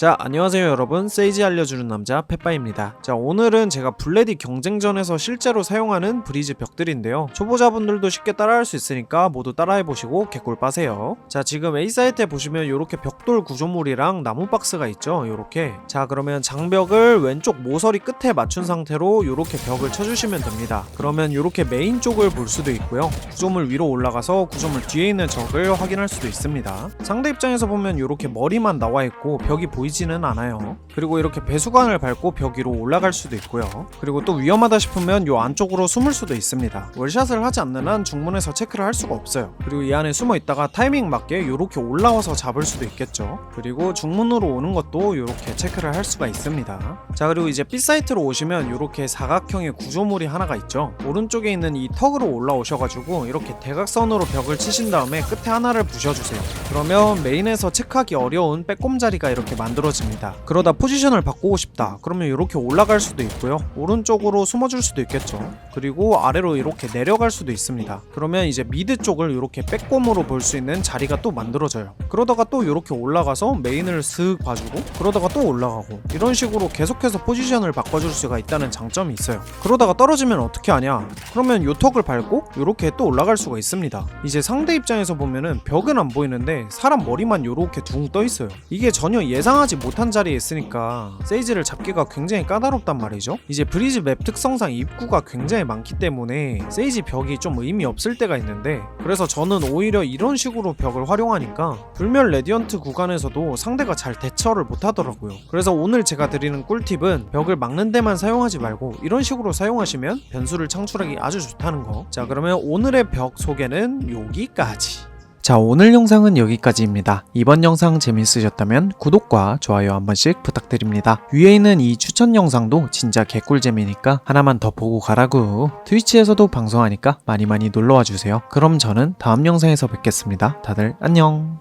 자, 안녕하세요 여러분. 세이지 알려주는 남자 페빠입니다. 자, 오늘은 제가 블레디 경쟁전에서 실제로 사용하는 브리즈 벽들인데요. 초보자분들도 쉽게 따라할 수 있으니까 모두 따라해보시고 개꿀 빠세요. 자, 지금 A 사이트에 보시면 이렇게 벽돌 구조물이랑 나무 박스가 있죠. 요렇게. 자, 그러면 장벽을 왼쪽 모서리 끝에 맞춘 상태로 요렇게 벽을 쳐주시면 됩니다. 그러면 요렇게 메인 쪽을 볼 수도 있고요. 구조물 위로 올라가서 구조물 뒤에 있는 적을 확인할 수도 있습니다. 상대 입장에서 보면 이렇게 머리만 나와 있고 벽이 보이 지는 않아요. 그리고 이렇게 배수관을 밟고 벽 위로 올라갈 수도 있고요. 그리고 또 위험하다 싶으면 요 안쪽으로 숨을 수도 있습니다. 월샷을 하지 않는 한 중문에서 체크를 할 수가 없어요. 그리고 이 안에 숨어 있다가 타이밍 맞게 이렇게 올라와서 잡을 수도 있겠죠. 그리고 중문으로 오는 것도 이렇게 체크를 할 수가 있습니다. 자 그리고 이제 B 사이트로 오시면 이렇게 사각형의 구조물이 하나가 있죠. 오른쪽에 있는 이 턱으로 올라오셔가지고 이렇게 대각선으로 벽을 치신 다음에 끝에 하나를 부셔주세요. 그러면 메인에서 체크하기 어려운 빼꼼자리가 이렇게 만들어 집니다. 그러다 포지션을 바꾸고 싶다. 그러면 이렇게 올라갈 수도 있고요. 오른쪽으로 숨어줄 수도 있겠죠. 그리고 아래로 이렇게 내려갈 수도 있습니다. 그러면 이제 미드 쪽을 이렇게 빼꼼으로 볼 수 있는 자리가 또 만들어져요. 그러다가 또 이렇게 올라가서 메인을 슥 봐주고 그러다가 또 올라가고 이런 식으로 계속해서 포지션을 바꿔줄 수가 있다는 장점이 있어요. 그러다가 떨어지면 어떻게 하냐? 그러면 요 턱을 밟고 이렇게 또 올라갈 수가 있습니다. 이제 상대 입장에서 보면은 벽은 안 보이는데 사람 머리만 요렇게 둥 떠 있어요. 이게 전혀 예상하지 못한 자리에 있으니까 세이지를 잡기가 굉장히 까다롭단 말이죠. 이제 브리즈 맵 특성상 입구가 굉장히 많기 때문에 세이지 벽이 좀 의미 없을 때가 있는데 그래서 저는 오히려 이런 식으로 벽을 활용하니까 불멸 레디언트 구간에서도 상대가 잘 대처를 못 하더라고요. 그래서 오늘 제가 드리는 꿀팁은 벽을 막는 데만 사용하지 말고 이런 식으로 사용하시면 변수를 창출하기 아주 좋다는 거. 자, 그러면 오늘의 벽 소개는 여기까지. 자, 오늘 영상은 여기까지입니다. 이번 영상 재밌으셨다면 구독과 좋아요 한 번씩 부탁드립니다. 위에 있는 이 추천 영상도 진짜 개꿀잼이니까 하나만 더 보고 가라고. 트위치에서도 방송하니까 많이 많이 놀러와 주세요. 그럼 저는 다음 영상에서 뵙겠습니다. 다들 안녕.